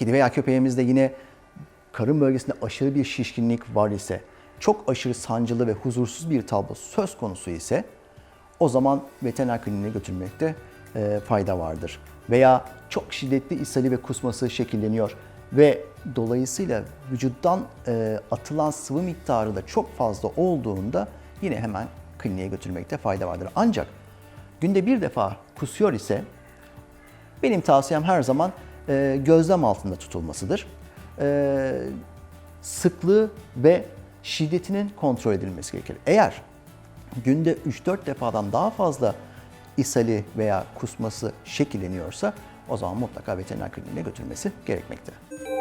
Kedi veya köpeğimizde yine karın bölgesinde aşırı bir şişkinlik var ise, çok aşırı sancılı ve huzursuz bir tablo söz konusu ise o zaman veteriner kliniğine götürmekte fayda vardır. Veya çok şiddetli ishali ve kusması şekilleniyor ve dolayısıyla vücuttan e, atılan sıvı miktarı da çok fazla olduğunda yine hemen kliniğe götürmekte fayda vardır. Ancak günde bir defa kusuyor ise benim tavsiyem her zaman e, gözlem altında tutulmasıdır. E, sıklığı ve şiddetinin kontrol edilmesi gerekir. Eğer günde 3-4 defadan daha fazla ishali veya kusması şekilleniyorsa o zaman mutlaka veteriner kliniğine götürmesi gerekmektedir.